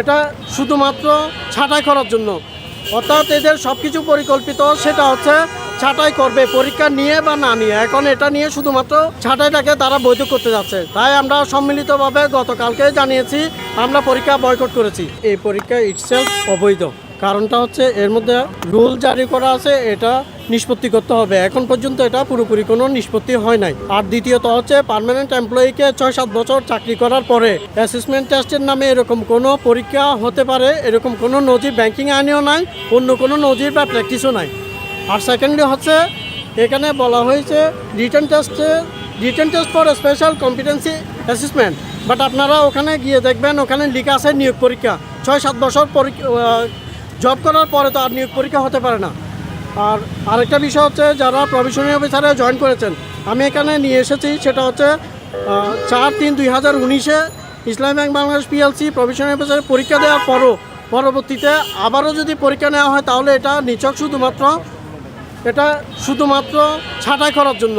এটা শুধুমাত্র ছাঁটাই করার জন্য। অর্থাৎ এদের সব কিছু পরিকল্পিত, সেটা হচ্ছে ছাঁটাই করবে, পরীক্ষা নিয়ে বা না নিয়ে। এখন এটা নিয়ে শুধুমাত্র ছাঁটাইটাকে তারা বৈধ করতে যাচ্ছে। তাই আমরা সম্মিলিতভাবে গতকালকে জানিয়েছি, আমরা পরীক্ষা বয়কট করেছি। এই পরীক্ষা ইটসেলফ অবৈধ। কারণটা হচ্ছে এর মধ্যে রুল জারি করা আছে, এটা নিষ্পত্তি করতে হবে। এখন পর্যন্ত এটা পুরোপুরি কোনো নিষ্পত্তি হয় নাই। আর দ্বিতীয়ত হচ্ছে পার্মানেন্ট এমপ্লয়িকে ছয় সাত বছর চাকরি করার পরে অ্যাসেসমেন্ট টেস্টের নামে এরকম কোনো পরীক্ষা হতে পারে, এরকম কোনো নজির ব্যাংকিং আইনেও নাই, অন্য কোনো নজির বা প্র্যাকটিসও নাই। আর সেকেন্ডলি হচ্ছে, এখানে বলা হয়েছে রিটার্ন টেস্টে return test for special competency assessment but আপনারা ওখানে গিয়ে দেখবেন, ওখানে লেখা আছে নিয়োগ পরীক্ষা। ছয় সাত বছর জব করার পরে তো আর নিয়োগ পরীক্ষা হতে পারে না। আর আরেকটা বিষয় হচ্ছে, যারা প্রভিশনারি অফিসারে জয়েন করেছেন, আমি এখানে নিয়ে এসেছি, সেটা হচ্ছে চার তিন দুই হাজার উনিশে Islam bank Bangladesh PLC provisionary অফিসারে পরীক্ষা দেওয়ার পরও, পরবর্তীতে আবারও যদি পরীক্ষা নেওয়া হয়, তাহলে এটা নিচক শুধুমাত্র, এটা শুধুমাত্র ছাঁটাই করার জন্য।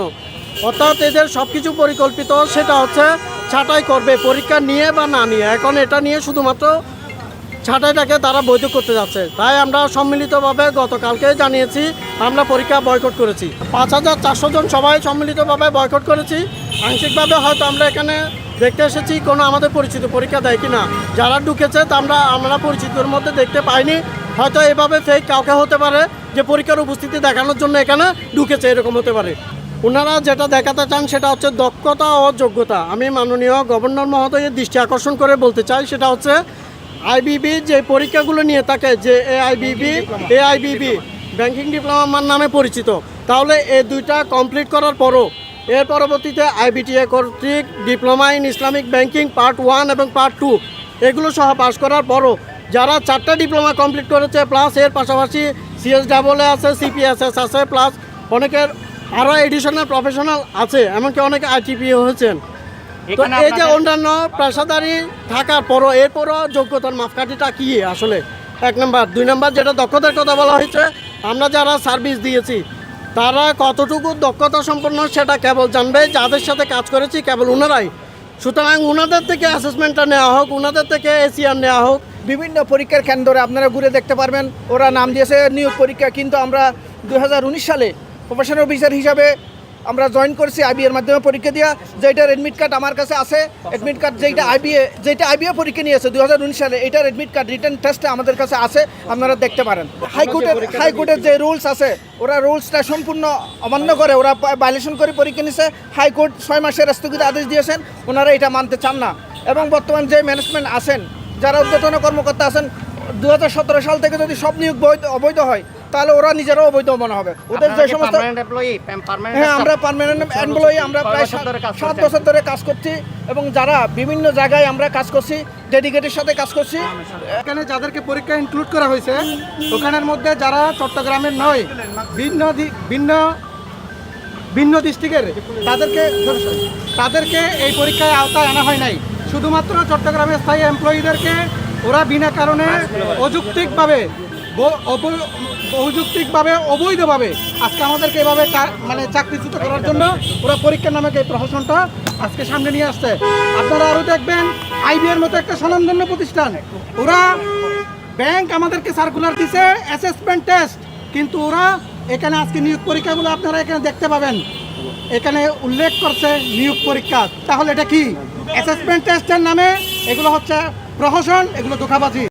অর্থাৎ এদের সব কিছু পরিকল্পিত, সেটা হচ্ছে ছাঁটাই করবে, পরীক্ষা নিয়ে বা না নিয়ে। এখন এটা নিয়ে শুধুমাত্র ছাঁটাইটাকে তারা বৈধ করতে যাচ্ছে। তাই আমরা সম্মিলিতভাবে গতকালকে জানিয়েছি, আমরা পরীক্ষা বয়কট করেছি। পাঁচ হাজার চারশো জন সবাই সম্মিলিতভাবে বয়কট করেছি। আংশিকভাবে হয়তো আমরা এখানে দেখতে এসেছি, কোনো আমাদের পরিচিত পরীক্ষা দেয় কি না যারা ঢুকেছে, তা আমরা আমরা পরিচিতর মধ্যে দেখতে পাইনি। হয়তো এভাবে ফেক কাউকে হতে পারে, যে পরীক্ষার উপস্থিতি দেখানোর জন্য এখানে ঢুকেছে, এরকম হতে পারে। ওনারা যেটা দেখাতে চান, সেটা হচ্ছে দক্ষতা ও যোগ্যতা। আমি মাননীয় গভর্নর মহোদয়ের দৃষ্টি আকর্ষণ করে বলতে চাই, সেটা হচ্ছে আইবিবি যে পরীক্ষাগুলো নিয়ে থাকে, যে এআইবিবি এআইবিবি ব্যাংকিং ডিপ্লোমা আমার নামে পরিচিত, তাহলে এই দুইটা কমপ্লিট করার পরও, এর পরবর্তীতে আইবিটিএ কর্তৃক diploma in Islamic banking part one এবং পার্ট টু এগুলো সহ পাশ করার পরও, যারা চারটা ডিপ্লোমা কমপ্লিট করেছে প্লাস এর পাশাপাশি সিএস ডাবল আছে সিপিএসএস আছে প্লাস অনেকের আরও এডিশনাল প্রফেশনাল আছে, এমনকি অনেকে আইটিপি হয়েছেন। তো এই যে অন্যান্য পেশাদারি থাকার পরও এরপরও যোগ্যতার মাপকাঠিটা কি? আসলে এক নম্বর। দুই নম্বর যেটা দক্ষতার কথা বলা হয়েছে আমরা যারা সার্ভিস দিয়েছি তারা কতটুকু দক্ষতা সম্পন্ন সেটা কেবল জানবে যাদের সাথে কাজ করেছি কেবল ওনারাই সুতরাং ওনাদের থেকে অ্যাসেসমেন্টটা নেওয়া হোক ওনাদের থেকে এসিআর নেওয়া হোক বিভিন্ন পরীক্ষার কেন্দ্রে আপনারা ঘুরে দেখতে পারবেন। ওরা নাম দিয়েছে নিয়োগ পরীক্ষা কিন্তু আমরা দু হাজার উনিশ সালে প্রফেশনাল অফিসার হিসাবে আমরা জয়েন করছি আইবিএর মাধ্যমে পরীক্ষা দেওয়া যেটার অ্যাডমিট কার্ড আমার কাছে আছে অ্যাডমিট কার্ড যেটা আইবিএ যেটা আইবিএ পরীক্ষা নিয়েছে দু হাজার উনিশ সালে এটার অ্যাডমিট কার্ড রিটার্ন টেস্টে আমাদের কাছে আছে আপনারা দেখতে পারেন। হাইকোর্টের হাইকোর্টের যে রুলস আছে ওরা রুলসটা সম্পূর্ণ অমান্য করে ওরা ভাইলেশন করে পরীক্ষা নিছে হাইকোর্ট ছয় মাসের স্থগিত আদেশ দিয়েছেন ওনারা এটা মানতে চান না। এবং বর্তমান যে ম্যানেজমেন্ট আছেন যারা উদ্যতন কর্মকর্তা আছেন দু হাজার সতেরো সাল থেকে যদি সব নিয়োগ বৈধ অবৈধ হয় তাহলে ওরা নিজেরাও অবৈধ মনে হবে। ওদের যে সমস্ত হ্যাঁ আমরা পার্মানেন্ট এমপ্লয়ি আমরা প্রায় সাত সাত বছর ধরে কাজ করছি এবং যারা বিভিন্ন জায়গায় আমরা কাজ করছি ডেডিকেটের সাথে কাজ করছি। এখানে যাদেরকে পরীক্ষা ইনক্লুড করা হয়েছে ওখানের মধ্যে যারা চট্টগ্রামের নয় ভিন্ন ভিন্ন ভিন্ন ডিস্ট্রিক্টের তাদেরকে তাদেরকে এই পরীক্ষায় আওতায় আনা হয় নাই। শুধুমাত্র চট্টগ্রামের স্থায়ী এমপ্লয়ীদেরকে ওরা বিনা কারণে অযৌক্তিকভাবে অযৌক্তিকভাবে অবৈধভাবে আজকে আমাদেরকে এভাবে মানে চাকরিচ্যুত করার জন্য ওরা পরীক্ষার নামে এই প্রহসনটা আজকে সামনে নিয়ে আসছে। আপনারা আরও দেখবেন আইবিএর মতো একটা স্বনামধন্য প্রতিষ্ঠান। ওরা ব্যাংক আমাদেরকে সার্কুলার দিছে অ্যাসেসমেন্ট টেস্ট কিন্তু ওরা এখানে আজকে নিয়োগ পরীক্ষাগুলো আপনারা এখানে দেখতে পাবেন। এখানে উল্লেখ করছে নিয়োগ পরীক্ষা। তাহলে এটা কি? অ্যাসেসমেন্ট টেস্টের নামে এগুলো হচ্ছে প্রহসন, এগুলো ধোকাবাজি।